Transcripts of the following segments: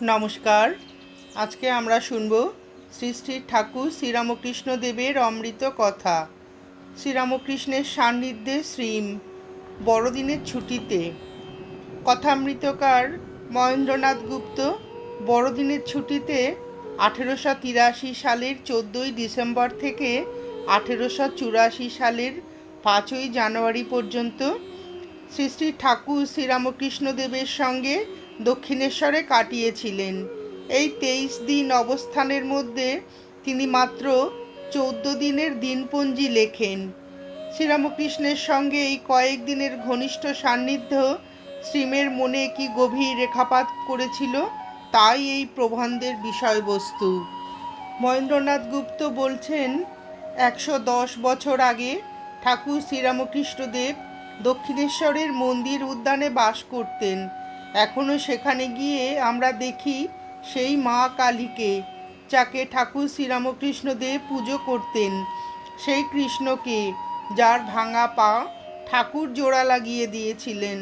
নমস্কার। আজকে আমরা শুনব শ্রী শ্রী ঠাকুর শ্রীরামকৃষ্ণ দেবের অমৃত কথা। শ্রীরামকৃষ্ণের সান্নিধ্যে শ্রীম বড়দিনের ছুটিতে। কথামৃতকার মহেন্দ্রনাথ গুপ্ত বড়দিনের ছুটিতে আঠেরোশো তিরাশি সালের চোদ্দোই ডিসেম্বর থেকে আঠেরোশো চুরাশি সালের পাঁচই জানুয়ারি পর্যন্ত শ্রী শ্রী ঠাকুর শ্রীরামকৃষ্ণ দেবের সঙ্গে দক্ষিণেশ্বরে কাটিয়েছিলেন। এই তেইশ দিন অবস্থানের মধ্যে তিনি মাত্র চৌদ্দ দিনের দিনপঞ্জি লেখেন। শ্রীরামকৃষ্ণের সঙ্গে এই কয়েক দিনের ঘনিষ্ঠ সান্নিধ্য শ্রীমের মনে কি গভীর রেখাপাত করেছিল, তাই এই প্রবন্ধের বিষয়বস্তু। মহেন্দ্রনাথ গুপ্ত বলছেন, একশো দশ বছর আগে ঠাকুর শ্রীরামকৃষ্ণদেব দক্ষিণেশ্বরের মন্দির উদ্যানে বাস করতেন। এখনও সেখানে গিয়ে আমরা দেখি সেই মা কালীকে, যাকে ঠাকুর শ্রীরামকৃষ্ণদেব পুজো করতেন। সেই কৃষ্ণকে, যার ভাঙা পা ঠাকুর জোড়া লাগিয়ে দিয়েছিলেন।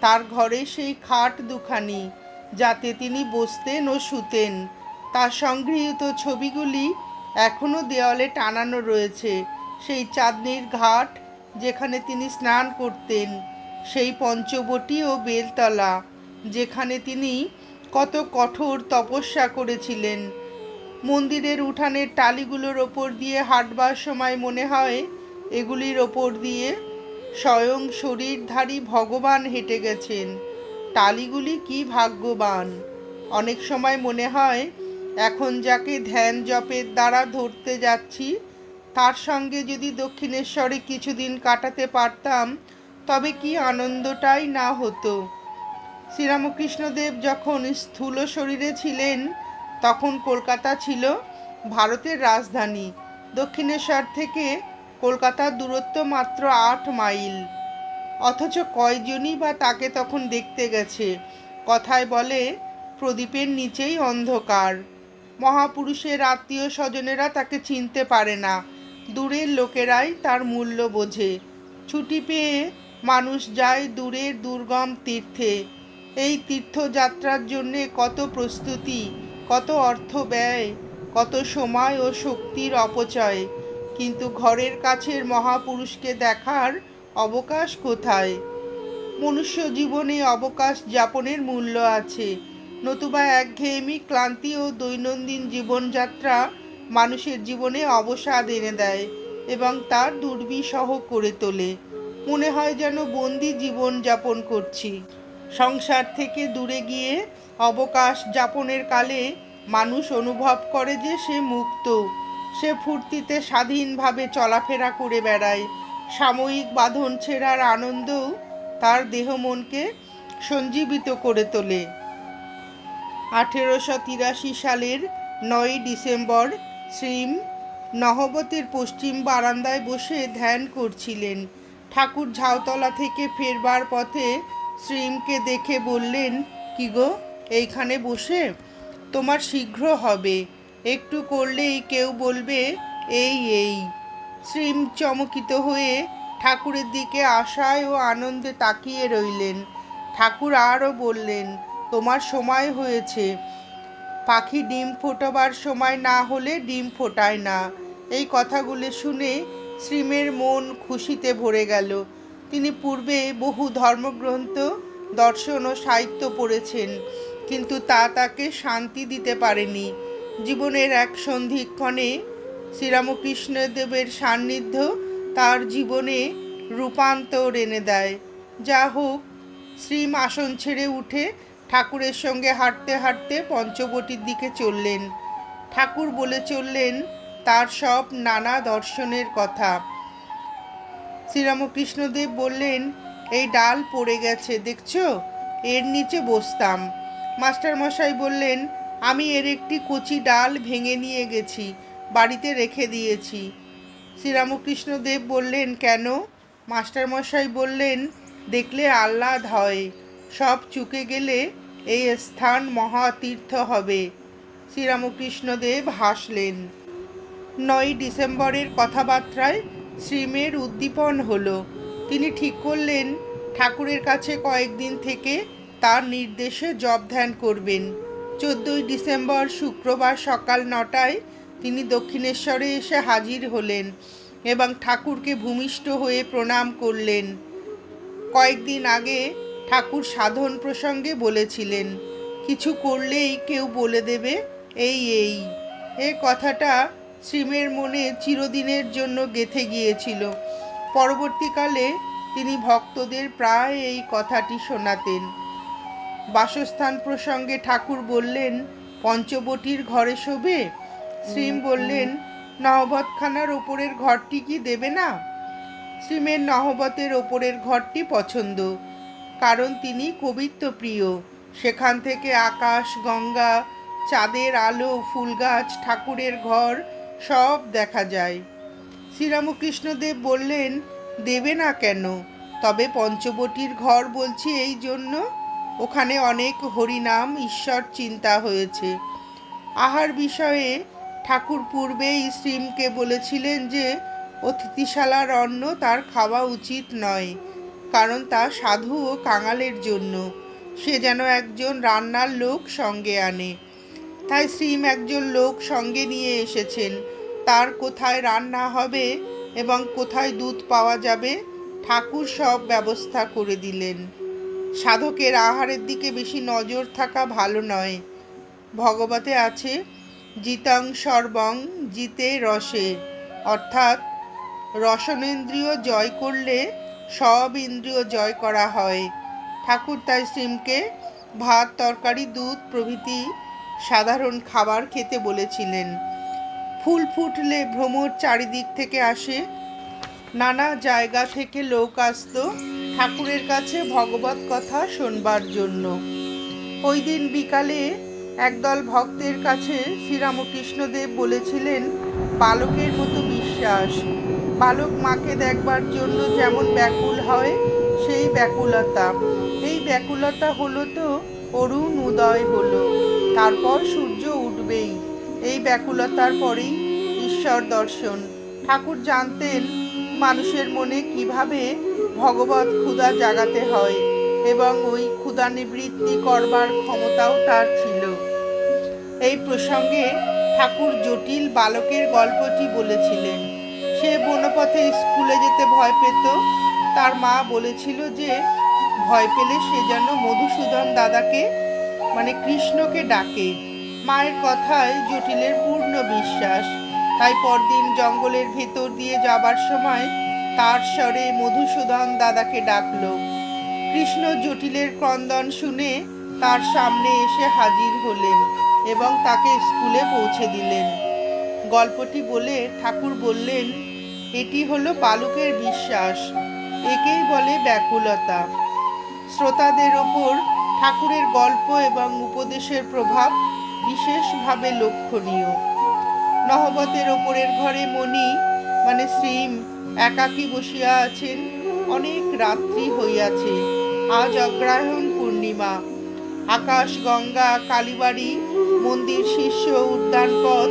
তার ঘরে সেই খাট দুখানি, যাতে তিনি বসতেন ও শুতেন। তার সংগৃহীত ছবিগুলি এখনও দেওয়ালে টানানো রয়েছে। সেই চাঁদনির ঘাট, যেখানে তিনি স্নান করতেন। সেই পঞ্চবটি ও বেলতলা যেখানে তিনি কত কঠোর তপস্যা করেছিলেন। মন্দিরের উঠানের টালিগুলোর ওপর দিয়ে হাঁটবার সময় মনে হয়, এগুলির ওপর দিয়ে স্বয়ং শরীরধারী ভগবান হেঁটে গেছেন। টালিগুলি কি ভাগ্যবান! অনেক সময় মনে হয়, এখন যাকে ধ্যান জপের দ্বারা ধরতে যাচ্ছি, তার সঙ্গে যদি দক্ষিণেশ্বরে কিছুদিন কাটাতে পারতাম, তবে কি আনন্দটাই না হতো। শ্রীরামকৃষ্ণদেব যখন স্থূল শরীরে ছিলেন, তখন কলকাতা ছিল ভারতের রাজধানী। দক্ষিণেশ্বর থেকে কলকাতার দূরত্ব মাত্র আট মাইল। অথচ কয়জনই বা তাকে তখন দেখতে গেছে? কথায় বলে, প্রদীপের নিচেই অন্ধকার। মহাপুরুষের আত্মীয় স্বজনেরা তাকে চিনতে পারে না। দূরের লোকেরাই তার মূল্য বোঝে। ছুটি পেয়ে মানুষ যায় দূরের দুর্গম তীর্থে। এই তীর্থযাত্রার জন্যে কত প্রস্তুতি, কত অর্থ ব্যয়, কত সময় ও শক্তির অপচয়। কিন্তু ঘরের কাছের মহাপুরুষকে দেখার অবকাশ কোথায়? মনুষ্য জীবনে অবকাশ যাপনের মূল্য আছে। নতুবা একঘেয়েমি, ক্লান্তি ও দৈনন্দিন জীবনযাত্রা মানুষের জীবনে অবসাদ এনে দেয় এবং তার দুর্বিষহ করে তোলে। মনে হয় যেন বন্দি জীবন যাপন করছি। সংসার থেকে দূরে গিয়ে অবকাশ যাপনের কালে মানুষ অনুভব করে যে সে মুক্ত। সে ফুর্তিতে স্বাধীনভাবে চলাফেরা করে বেড়ায়। সাময়িক বাঁধন ছেঁড়ার আনন্দও তার দেহ মনকে সঞ্জীবিত করে তোলে। আঠেরোশো তিরাশি সালের নয়ই ডিসেম্বর শ্রীম নহবতের পশ্চিম বারান্দায় বসে ধ্যান করছিলেন। ঠাকুর ঝাউতলা থেকে ফেরবার পথে শ্রীমকে দেখে বললেন, কি গো, এইখানে বসে? তোমার শীঘ্র হবে। একটু করলেই কেউ বলবে, এই এই। শ্রীম চমকিত হয়ে ঠাকুরের দিকে আশায় ও আনন্দে তাকিয়ে রইলেন। ঠাকুর আরও বললেন, তোমার সময় হয়েছে। পাখি ডিম ফোটাবার সময় না হলে ডিম ফোটায় না। এই কথাগুলো শুনে শ্রীমের মন খুশিতে ভরে গেল। তিনি পূর্বে বহু ধর্মগ্রন্থ, দর্শন ও সাহিত্য পড়েছেন, কিন্তু তা তাকে শান্তি দিতে পারেনি। জীবনের এক সন্ধিক্ষণে শ্রীরামকৃষ্ণদেবের সান্নিধ্য তার জীবনে রূপান্তর এনে দেয়। যা হোক, শ্রীম আসন ছেড়ে উঠে ঠাকুরের সঙ্গে হাঁটতে হাঁটতে পঞ্চবটির দিকে চললেন। ঠাকুর বলে চললেন, তার সব নানা দর্শনের কথা। শ্রীরামকৃষ্ণদেব বললেন, এই ডাল পড়ে গেছে, দেখছ? এর নিচে বসতাম। মাস্টারমশাই বললেন, আমি এর একটি কচি ডাল ভেঙে নিয়ে গেছি, বাড়িতে রেখে দিয়েছি। শ্রীরামকৃষ্ণদেব বললেন, কেন? মাস্টারমশাই বললেন, দেখলে আহ্লাদ হয়, সব চুকে গেলে এই স্থান মহাতীর্থ হবে। শ্রীরামকৃষ্ণদেব হাসলেন। নয় ডিসেম্বরের কথাবার্তায় শ্রীমের উদ্দীপন হলো, তিনি ঠিক করলেন, ঠাকুরের কাছে কয়েকদিন থেকে তার নির্দেশে জপ ধ্যান করবেন। চোদ্দোই ডিসেম্বর শুক্রবার সকাল নটায় তিনি দক্ষিণেশ্বরে এসে হাজির হলেন এবং ঠাকুরকে ভূমিষ্ঠ হয়ে প্রণাম করলেন। কয়েকদিন আগে ঠাকুর সাধন প্রসঙ্গে বলেছিলেন, কিছু করলেই কেউ বলে দেবে, এই এই। এ কথাটা শ্রীমের মনে চিরদিনের জন্য গেথে গিয়েছিল। পরবর্তীকালে তিনি ভক্তদের প্রায় এই কথাটি শোনাতেন। বাসস্থান প্রসঙ্গে ঠাকুর বললেন, পঞ্চবটির ঘরে শোবে? শ্রীম বললেন নহবতখানার ওপরের ঘরটি কি দেবে না? শ্রীমের নহবতের ওপরের ঘরটি পছন্দ, কারণ তিনি কবিত্ব প্রিয় সেখান থেকে আকাশ, গঙ্গা, চাঁদের আলো ফুল গাছ ঠাকুরের ঘর সব দেখা যায়। শ্রীরামকৃষ্ণদেব বললেন, দেবে না কেন? তবে পঞ্চবটির ঘর বলছি এই জন্য। ওখানে অনেক হরিনাম, ঈশ্বর চিন্তা হয়েছে। আহার বিষয়ে ঠাকুর পূর্বেই শ্রীমকে বলেছিলেন যে, অতিথিশালার অন্ন তার খাওয়া উচিত নয়, কারণ তা সাধু ও কাঙালের জন্য। সে যেন একজন রান্নার লোক সঙ্গে আনে। তাই শ্রীম একজন লোক সঙ্গে নিয়ে এসেছেন। তার কোথায় রান্না হবে এবং কোথায় দুধ পাওয়া যাবে, ঠাকুর সব ব্যবস্থা করে দিলেন। সাধকের আহারের দিকে বেশি নজর থাকা ভালো নয়। ভগবতে আছে, জিতং সর্বং জিতে রসে। অর্থাৎ, রসনেন্দ্রিয় জয় করলে সব ইন্দ্রিয় জয় করা হয়। ঠাকুর তাই শ্রীমকে ভাত, তরকারি, দুধ প্রভৃতি সাধারণ খাবার খেতে বলেছিলেন। ফুল ফুটলে ভ্রমর চারিদিক থেকে আসে। নানা জায়গা থেকে লোক আসতো ঠাকুরের কাছে ভগবত কথা শোনবার জন্য। ওই দিন বিকালে একদল ভক্তের কাছে শ্রীরামকৃষ্ণদেব বলেছিলেন, বালকের মতো বিশ্বাস। বালক মাকে দেখবার জন্য যেমন ব্যাকুল হয়, সেই ব্যাকুলতা। এই ব্যাকুলতা হলো তো অরুণ উদয় হলো। তারপর সূর্য উঠবেই। এই ব্যাকুলতার পরেই ঈশ্বর দর্শন। ঠাকুর জানতেন মানুষের মনে কীভাবে ভগবত ক্ষুধা জাগাতে হয় এবং ওই ক্ষুধা নিবৃত্তি করবার ক্ষমতাও তার ছিল। এই প্রসঙ্গে ঠাকুর জটিল বালকের গল্পটি বলেছিলেন। সে বনপথে স্কুলে যেতে ভয় পেত। তার মা বলেছিল যে, ভয় পেলে সে যেন মধুসূদন দাদাকে মানে কৃষ্ণকে ডাকে। মায়ের কথায় জটিলের পূর্ণ বিশ্বাস। তাই পরদিন জঙ্গলের ভেতর দিয়ে যাবার সময় তার স্বরে মধুসূদন দাদাকে ডাকলো। কৃষ্ণ জটিলের ক্রন্দন শুনে তার সামনে এসে হাজির হলেন এবং তাকে স্কুলে পৌঁছে দিলেন। গল্পটি বলে ঠাকুর বললেন, এটি হলো বালকের বিশ্বাস। একেই বলে ব্যাকুলতা। শ্রোতাদের ওপর ঠাকুরের গল্প এবং উপদেশের প্রভাব বিশেষভাবে লক্ষণীয়। নহবতের ওপরের ঘরে মণি মানে শ্রীম, একাকী বসিয়া আছেন, অনেক রাত্রি হইয়াছে। আজ অগ্রহায়ণ পূর্ণিমা। আকাশ, গঙ্গা, কালীবাড়ি, মন্দির শীর্ষ উদ্যানপথ,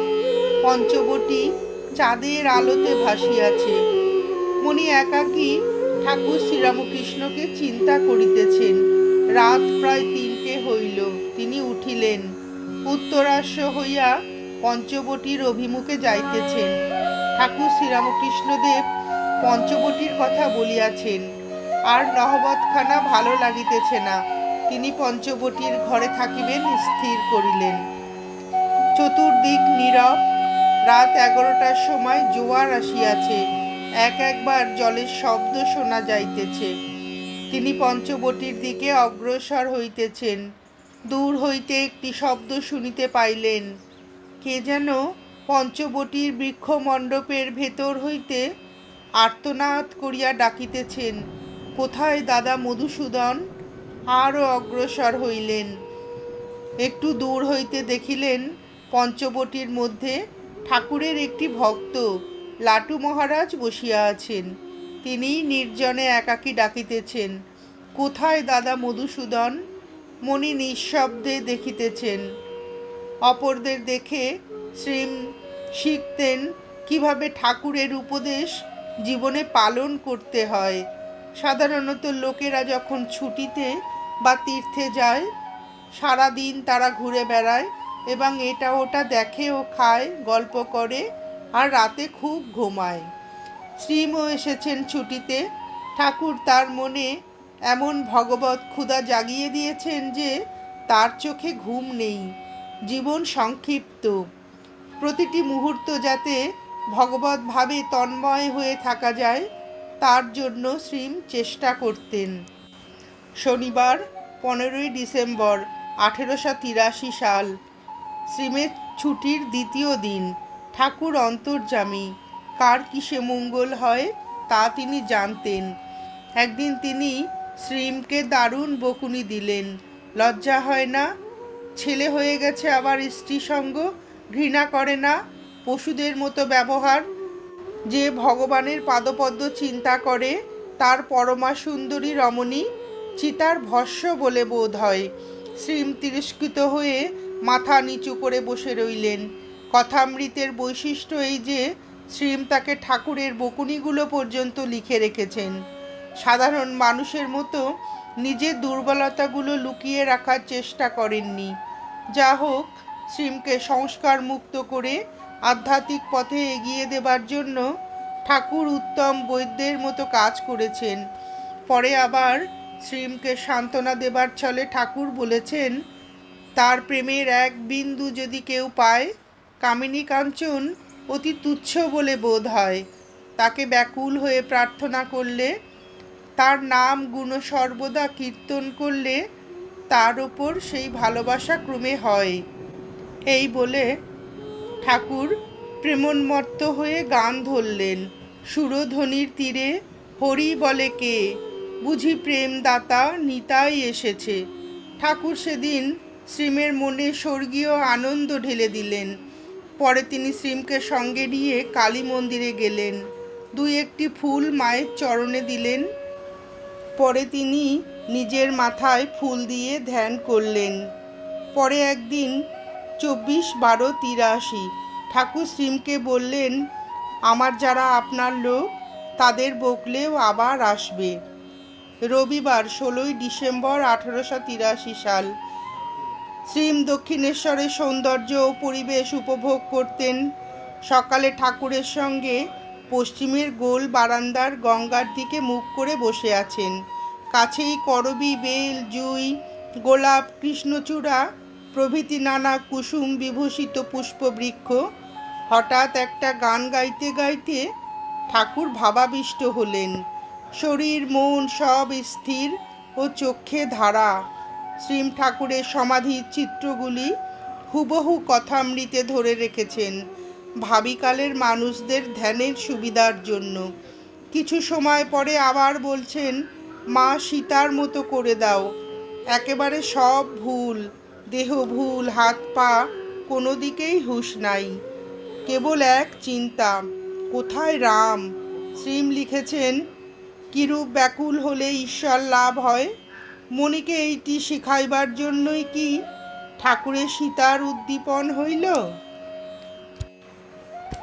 পঞ্চবটি চাঁদের আলোতে ভাসিয়াছে। মণি একাকী ঠাকুর শ্রীরামকৃষ্ণকে চিন্তা করিতেছেন। রাত প্রায় তিনটে হইল। তিনি উঠিলেন। উত্তরাশ্ব হইয়া পঞ্চবটির অভিমুখে যাইতেছেন। ঠাকুর শ্রীরামকৃষ্ণদেব পঞ্চবটির কথা বলিয়াছেন। আর নহবতখানা ভালো লাগিতেছে না। তিনি পঞ্চবটির ঘরে থাকিবেন, স্থির করিলেন। চতুর্দিক নীরব। রাত এগারোটার সময় জোয়ার আসিয়াছে। এক একবার জলের শব্দ শোনা যাইতেছে। তিনি পঞ্চবটির দিকে অগ্রসর হইতেছেন। দূর হইতে একটি শব্দ শুনিতে পাইলেন, কে যেন পঞ্চবটির বৃক্ষমণ্ডপের ভেতর হইতে আর্তনাদ করিয়া ডাকিতেছেন, কোথায় দাদা মধুসূদন? আরও অগ্রসর হইলেন। একটু দূর হইতে দেখিলেন পঞ্চবটির মধ্যে ঠাকুরের একটি ভক্ত, লাটু মহারাজ বসিয়া আছেন। তিনি নির্জনে একাকী ডাকিতেছেন। কোথায় দাদা মধুসূদন? মণি নিঃশব্দে দেখিতেছেন। অপরদের দেখে শ্রীম শিখতেন কীভাবে ঠাকুরের উপদেশ জীবনে পালন করতে হয়। সাধারণত লোকেরা যখন ছুটিতে বা তীর্থে যায় সারা দিন তারা ঘুরে বেড়ায় এবং এটা ওটা দেখে ও খায়, গল্প করে, আর রাতে খুব ঘুমায়। শ্রীমও এসেছেন ছুটিতে। ঠাকুর তার মনে এমন ভগবত ক্ষুধা জাগিয়ে দিয়েছেন যে তার চোখে ঘুম নেই, জীবন সংক্ষিপ্ত। প্রতিটি মুহূর্ত যাতে ভগবত ভাবে তন্ময় হয়ে থাকা যায়, তার জন্য শ্রীম চেষ্টা করতেন। শনিবার, পনেরোই ডিসেম্বর, আঠেরোশো তিরাশি সাল, শ্রীমের ছুটির দ্বিতীয় দিন, ঠাকুর অন্তর্যামী। কার কিসে মঙ্গল হয় তা তিনি জানতেন। একদিন তিনি শ্রীমকে দারুণ বকুনি দিলেন। লজ্জা হয় না? ছেলে হয়ে গেছে আবার স্ত্রী সঙ্গ? ঘৃণা করে না? পশুদের মতো ব্যবহার? যে ভগবানের পাদপদ্ম চিন্তা করে, তার পরমা সুন্দরী রমণী চিতার ভস্য বলে বোধ হয়। শ্রীম তিরস্কৃত হয়ে মাথা নিচু করে বসে রইলেন। কথামৃতের বৈশিষ্ট্য এই যে শ্রীম তাকে ঠাকুরের বকুনিগুলো পর্যন্ত লিখে রেখেছেন। সাধারণ মানুষের মতো নিজের দুর্বলতাগুলো লুকিয়ে রাখার চেষ্টা করেননি। যা হোক, শ্রীমকে সংস্কার মুক্ত করে আধ্যাত্মিক পথে এগিয়ে দেবার জন্য ঠাকুর উত্তম বৈদ্যের মতো কাজ করেছেন। পরে আবার শ্রীমকে সান্ত্বনা দেবার ছলে ঠাকুর বলেছেন, তার প্রেমের এক বিন্দু যদি কেউ পায়, কামিনী কাঞ্চন অতি তুচ্ছ বলে বোধ হয়। তাকে ব্যাকুল হয়ে প্রার্থনা করলে, তার নাম গুণ সর্বদা কীর্তন করলে তার ওপর সেই ভালোবাসা ক্রমে হয়। এই বলে ঠাকুর প্রেমোন্মত্ত হয়ে গান ধরলেন। সুরধ্বনির তীরে হরি বলে কে? বুঝি প্রেমদাতা নিতাই এসেছে। ঠাকুর সেদিন শ্রীমের মনে স্বর্গীয় আনন্দ ঢেলে দিলেন। পরে তিনি শ্রীমকে সঙ্গে নিয়ে কালী মন্দিরে গেলেন। দুই একটি ফুল মায়ের চরণে দিলেন। পরে তিনি নিজের মাথায় ফুল দিয়ে ধ্যান করলেন। পরে একদিন চব্বিশ বারো তিরাশি ঠাকুর শ্রীমকে বললেন, আমার যারা আপনার লোক, তাদের বকলেও আবার আসবে। রবিবার, ষোলোই ডিসেম্বর, আঠেরোশো তিরাশি সাল। শ্রীম দক্ষিণেশ্বরের সৌন্দর্য ও পরিবেশ উপভোগ করতেন। সকালে ঠাকুরের সঙ্গে পশ্চিমের গোল বারান্দার গঙ্গার দিকে মুখ করে বসে আছেন। কাছেই করবি, বেল, জুই, গোলাপ, কৃষ্ণচূড়া প্রভৃতি নানা কুসুম বিভূষিত পুষ্পবৃক্ষ। হঠাৎ একটা গান গাইতে গাইতে ঠাকুর ভাবাবিষ্ট হলেন। শরীর, মন সব স্থির ও চক্ষে ধারা। শ্রীম ঠাকুরের সমাধির চিত্রগুলি হুবহু কথামৃতে ধরে রেখেছেন ভাবিকালের মানুষদের ধ্যানের সুবিধার জন্য। কিছু সময় পরে আবার বলছেন, মা সীতার মতো করে দাও। একেবারে সব ভুল, দেহ ভুল, হাত পা কোনো দিকেই হুঁশ নাই। কেবল এক চিন্তা, কোথায় রাম? শ্রীম লিখেছেন, কিরূপ ব্যাকুল হলে ঈশ্বর লাভ হয়? মণিকে এইটি শিখাইবার জন্যই কি ঠাকুরের সীতার উদ্দীপন হইল?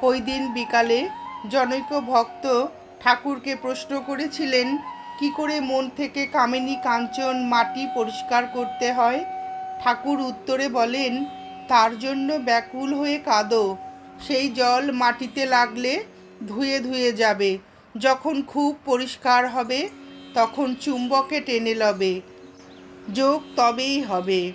ওই দিন বিকালে জনৈক ভক্ত ঠাকুরকে প্রশ্ন করেছিলেন, কি করে মন থেকে কামিনী কাঞ্চন মাটি পরিষ্কার করতে হয়? ঠাকুর উত্তরে বলেন, তার জন্য ব্যাকুল হয়ে কাঁদো। সেই জল মাটিতে লাগলে ধুয়ে ধুয়ে যাবে। যখন খুব পরিষ্কার হবে, তখন চুম্বকে টেনে লবে। যোগ তবেই হবে।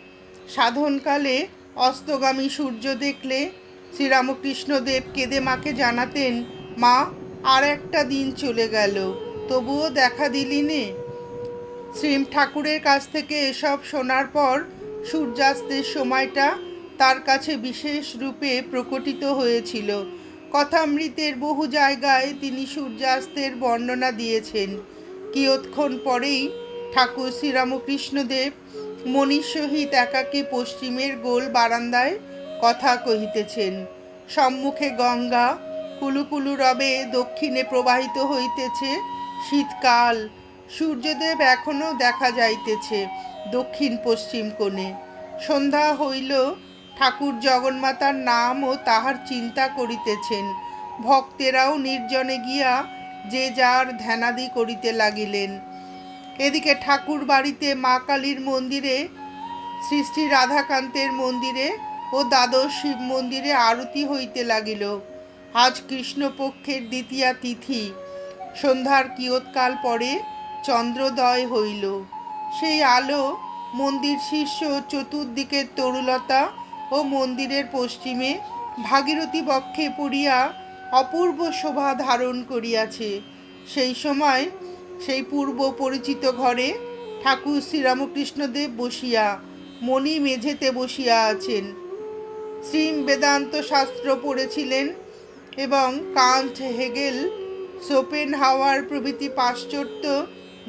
সাধনকালে অস্তগামী সূর্য দেখলে শ্রীরামকৃষ্ণদেব কেঁদে মাকে জানাতেন, মা, আর একটা দিন চলে গেল। তবুও দেখা দিলি নে। শ্রীম ঠাকুরের কাছ থেকে এসব শোনার পর সূর্যাস্তের সময়টা তার কাছে বিশেষ রূপে প্রকটিত হয়েছিল। কথামৃতের বহু জায়গায় তিনি সূর্যাস্তের বর্ণনা দিয়েছেন। কিয়ৎক্ষণ পরেই ঠাকুর শ্রীরামকৃষ্ণদেব মণির সহিত একাকী পশ্চিমের গোল বারান্দায় কথা কহিতেছেন। সম্মুখে গঙ্গা, কুলুকুলু রবে দক্ষিণে প্রবাহিত হইতেছে শীতকাল। সূর্যদেব এখনও দেখা যাইতেছে দক্ষিণ পশ্চিম কোণে। সন্ধ্যা হইল, ঠাকুর জগন্মাতার নাম ও তাহার চিন্তা করিতেছেন। ভক্তেরাও নির্জনে গিয়া যে যার ধ্যানাদি করিতে লাগিলেন। এদিকে ঠাকুর বাড়িতে মা কালীর মন্দিরে, শ্রী শ্রী রাধাকান্তের মন্দিরে ও দ্বাদশ শিব মন্দিরে আরতি হইতে লাগিল। আজ কৃষ্ণপক্ষের দ্বিতীয়া তিথি। সন্ধ্যার কিয়ৎকাল পরে চন্দ্রোদয় হইল। সেই আলো মন্দির শীর্ষ চতুর্দিকের তরুলতা ও মন্দিরের পশ্চিমে ভাগীরথী বক্ষে পড়িয়া অপূর্ব শোভা ধারণ করিয়াছে। সেই সময় সেই পূর্ব পরিচিত ঘরে ঠাকুর শ্রীরামকৃষ্ণদেব বসিয়া, মণি মেঝেতে বসিয়া আছেন। শ্রীম বেদান্ত শাস্ত্র পড়েছিলেন এবং কান্ট হেগেল সোপেন হাওয়ার প্রভৃতি পাশ্চাত্য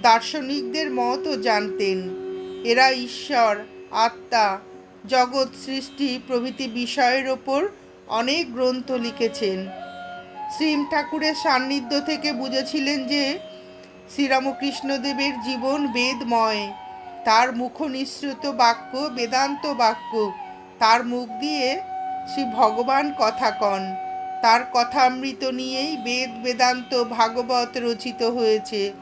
দার্শনিকদের মতও জানতেন। এরা ঈশ্বর, আত্মা, জগৎ সৃষ্টি প্রভৃতি বিষয়ের ওপর অনেক গ্রন্থ লিখেছেন। শ্রীম ঠাকুরের সান্নিধ্য থেকে বুঝেছিলেন যে শ্রীরামকৃষ্ণদেবের জীবন বেদময়। তার মুখ নিঃসৃত বাক্য বেদান্ত বাক্য। তার মুখ দিয়ে শ্রী ভগবান কথা কন। তার কথামৃত নিয়েই বেদ বেদান্ত ভাগবত রচিত হয়েছে।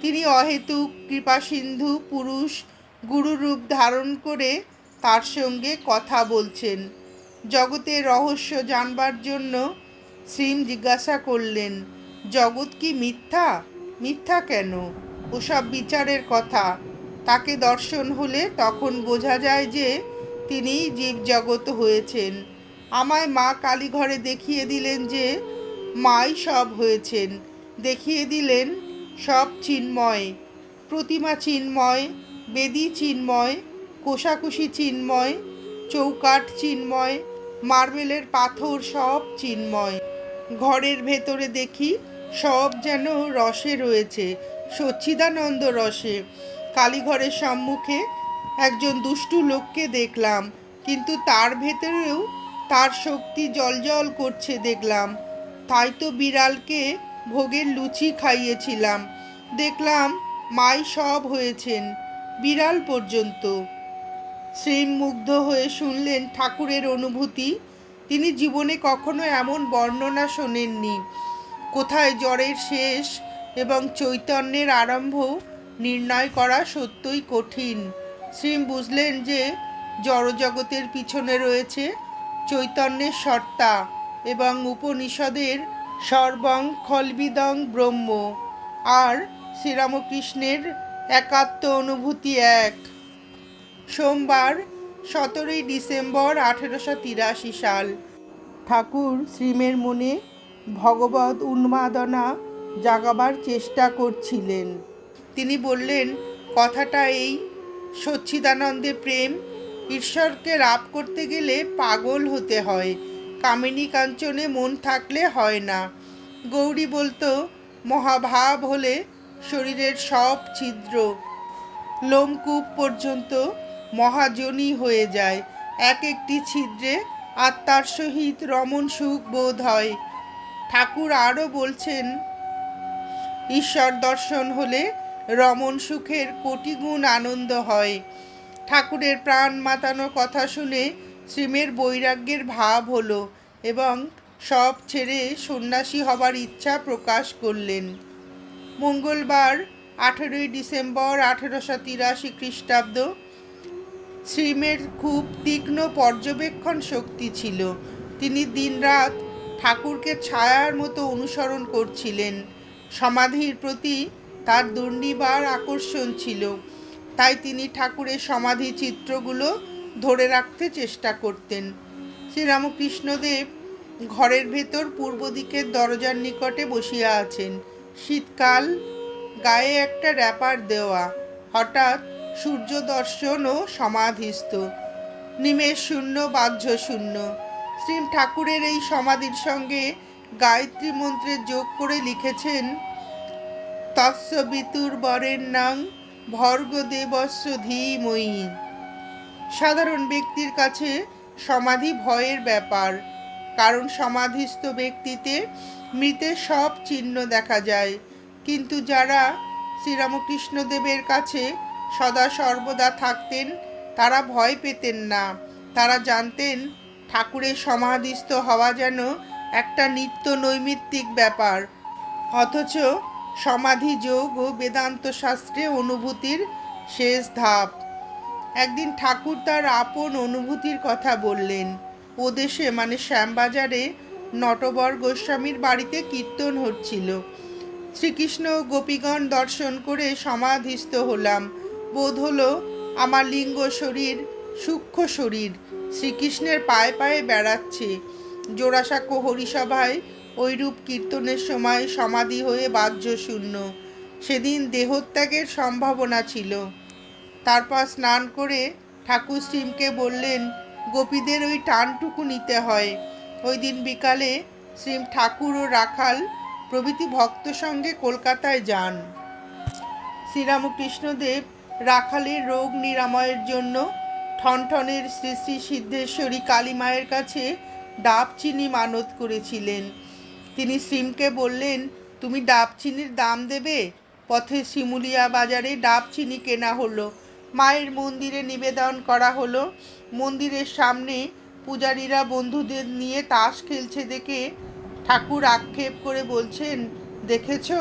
তিনি অহেতুক কৃপাসিন্ধু পুরুষ গুরুরূপ ধারণ করে তার সঙ্গে কথা বলছেন। জগতের রহস্য জানবার জন্য শ্রীম জিজ্ঞাসা করলেন, জগৎ কি মিথ্যা? মিথ্যা কেন? ওসব বিচারের কথা। তাকে দর্শন হলে তখন বোঝা যায় যে তিনি জীবজগত হয়েছেন। আমায় মা কালীঘরে দেখিয়ে দিলেন যে মাই সব হয়েছেন। দেখিয়ে দিলেন সব চিন্ময়। প্রতিমা চিন্ময়, বেদি চিন্ময়, কোষাকুষি চিন্ময়, চৌকাঠ চিন্ময়, মার্বেলের পাথর সব চিন্ময়। ঘরের ভেতরে দেখি সব যেন রসে রয়েছে, সচ্চিদানন্দ রসে। কালীঘরের সম্মুখে একজন দুষ্টু লোককে দেখলাম, কিন্তু তার ভেতরেও তার শক্তি জলজল করছে দেখলাম। তাই তো বিড়ালকে ভোগের লুচি খাইয়েছিলাম। দেখলাম মাই সব হয়েছেন, বিড়াল পর্যন্ত। শ্রীম মুগ্ধ হয়ে শুনলেন ঠাকুরের অনুভূতি। তিনি জীবনে কখনো এমন বর্ণনা শোনেননি। কোথায় জ্বরের শেষ এবং চৈতন্যের আরম্ভ নির্ণয় করা সত্যই কঠিন। শ্রীম বুঝলেন যে জড়জগতের পিছনে রয়েছে চৈতন্যের সত্তা এবং উপনিষদের সর্বং খলবিদং ব্রহ্ম আর শ্রীরামকৃষ্ণের একাত্ম অনুভূতি এক। সোমবার, সতেরোই ডিসেম্বর আঠেরোশো তিরাশি সাল। ঠাকুর শ্রীমের মনে ভগবত উন্মাদনা জাগাবার চেষ্টা করছিলেন। তিনি বললেন, কথাটা এই, সচ্চিদানন্দে প্রেম, ঈশ্বরকে লাভ করতে গেলে পাগল হতে হয়, কামিনী কাঞ্চনে মন থাকলে হয় না। গৌরী বলতো, মহাভাব হলে শরীরের সব ছিদ্র, লোমকূপ পর্যন্ত মহাজনী হয়ে যায়। এক একটি ছিদ্রে আত্মার সহিত রমণ সুখ বোধ হয়। ঠাকুর আরও বলছেন, ঈশ্বর দর্শন হলে রমণ সুখের কোটি গুণ আনন্দ হয়। ঠাকুরের প্রাণ মাতানো কথা শুনে শ্রীমের বৈরাগ্যের ভাব হলো এবং সব ছেড়ে সন্ন্যাসী হবার ইচ্ছা প্রকাশ করলেন। মঙ্গলবার, আঠেরোই ডিসেম্বর আঠেরোশো তিরাশি খ্রিস্টাব্দ, শ্রীমের খুব তীক্ষ্ণ পর্যবেক্ষণ শক্তি ছিল। তিনি দিনরাত ঠাকুরকে ছায়ার মতো অনুসরণ করছিলেন। সমাধির প্রতি তার দুর্নিবার আকর্ষণ ছিল। তাই তিনি ঠাকুরের সমাধি চিত্রগুলো ধরে রাখতে চেষ্টা করতেন। শ্রীরামকৃষ্ণদেব ঘরের ভেতর পূর্ব দিকের দরজার নিকটে বসিয়া আছেন। শীতকাল, গায়ে একটা র্যাপার দেওয়া। হঠাৎ সূর্য দর্শন ও সমাধিস্থ। নিমেষ শূন্য, বাহ্য শূন্য। শ্রী ঠাকুরের এই সমাধির সঙ্গে গায়ত্রী মন্ত্রের যোগ করে লিখেছেন তৎস বিতুর বরের নাং ভর্গ দেবস্ব ধীময়ী সাধারণ ব্যক্তির কাছে সমাধি ভয়ের ব্যাপার, কারণ সমাধিস্থ ব্যক্তিতে মৃতের সব চিহ্ন দেখা যায়। কিন্তু যারা শ্রীরামকৃষ্ণদেবের কাছে সদা সর্বদা থাকতেন, তারা ভয় পেতেন না। তারা জানতেন ঠাকুরের সমাধিস্থ হওয়া যেন একটা নিত্য নৈমিত্তিক ব্যাপার। অথচ সমাধি যোগ ও বেদান্ত শাস্ত্রে অনুভূতির শেষ ধাপ। একদিন ঠাকুর তার আপন অনুভূতির কথা বললেন। ও দেশে মানে শ্যামবাজারে নটবর গোস্বামীর বাড়িতে কীর্তন হচ্ছিল। শ্রীকৃষ্ণ গোপীগণ দর্শন করে সমাধিস্থ হলাম। বোধ হলো আমার লিঙ্গ শরীর সূক্ষ্ম শরীর। শ্রীকৃষ্ণের পায়ে পায়ে বেড়াচ্ছে। জোড়াসাঁকো হরিসভায় ওইরূপ কীর্তনের সময় সমাধি হয়ে বাহ্য শূন্য। সেদিন দেহত্যাগের সম্ভাবনা ছিল। তারপর স্নান করে ঠাকুর শ্রীমকে বললেন, গোপীদের ওই টানটুকু নিতে হয়। ওই দিন বিকালে শ্রীম ঠাকুর ও রাখাল প্রভৃতি ভক্ত সঙ্গে কলকাতায় যান। শ্রীরামকৃষ্ণদেব রাখালের রোগ নিরাময়ের জন্য ঠনঠনের শ্রী শ্রী সিদ্ধেশ্বরী কালী মায়ের কাছে ডাব চিনি মানত করেছিলেন। তিনি শ্রীমকে বললেন, তুমি ডাব চিনির দাম দেবে? পথে শিমুলিয়া বাজারে ডাব চিনি কেনা হলো। মায়ের মন্দিরে নিবেদন করা হলো। মন্দিরের সামনে পূজারীরা বন্ধুদের নিয়ে তাস খেলছে দেখে ঠাকুর আক্ষেপ করে বলছেন, দেখেছ?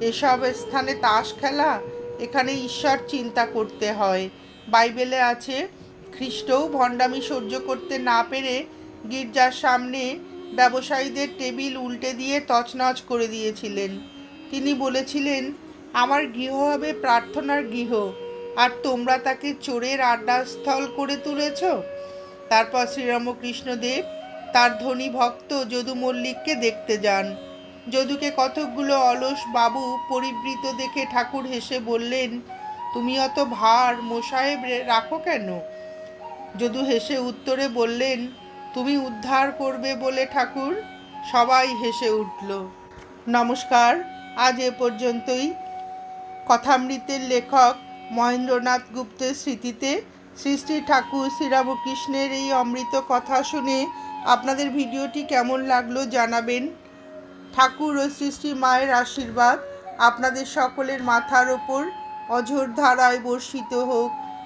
এসব স্থানে তাস খেলা? এখানে ঈশ্বর চিন্তা করতে হয়। বাইবেলে আছে খ্রিস্টও ভণ্ডামি সহ্য করতে না পেরে গির্জার সামনে ব্যবসায়ীদের টেবিল উল্টে দিয়ে তছনছ করে দিয়েছিলেন। তিনি বলেছিলেন, আমার গৃহ হবে প্রার্থনার গৃহ, আর তোমরা তাকে চোরের আড্ডাস্থল করে তুলেছ? তারপর শ্রীরামকৃষ্ণদেব তার ধনী ভক্ত যদু মল্লিককে দেখতে যান। যদুকে কতকগুলো অলস বাবু পরিবৃত দেখে ঠাকুর হেসে বললেন, তুমি অত ভার মোসাহেব রাখো কেন? যদু হেসে উত্তরে বললেন, তুমি উদ্ধার করবে বলে ঠাকুর? সবাই হেসে উঠল। নমস্কার, আজ এ পর্যন্তই। কথামৃতের লেখক মহেন্দ্রনাথ গুপ্তের স্মৃতিতে শ্রী শ্রী ঠাকুর শ্রীরামকৃষ্ণের এই অমৃত কথা শুনে আপনাদের ভিডিওটি কেমন লাগল জানাবেন। ঠাকুর ও শ্রী শ্রী মায়ের আশীর্বাদ আপনাদের সকলের মাথার ওপর অঝোর ধারায় বর্ষিত হোক।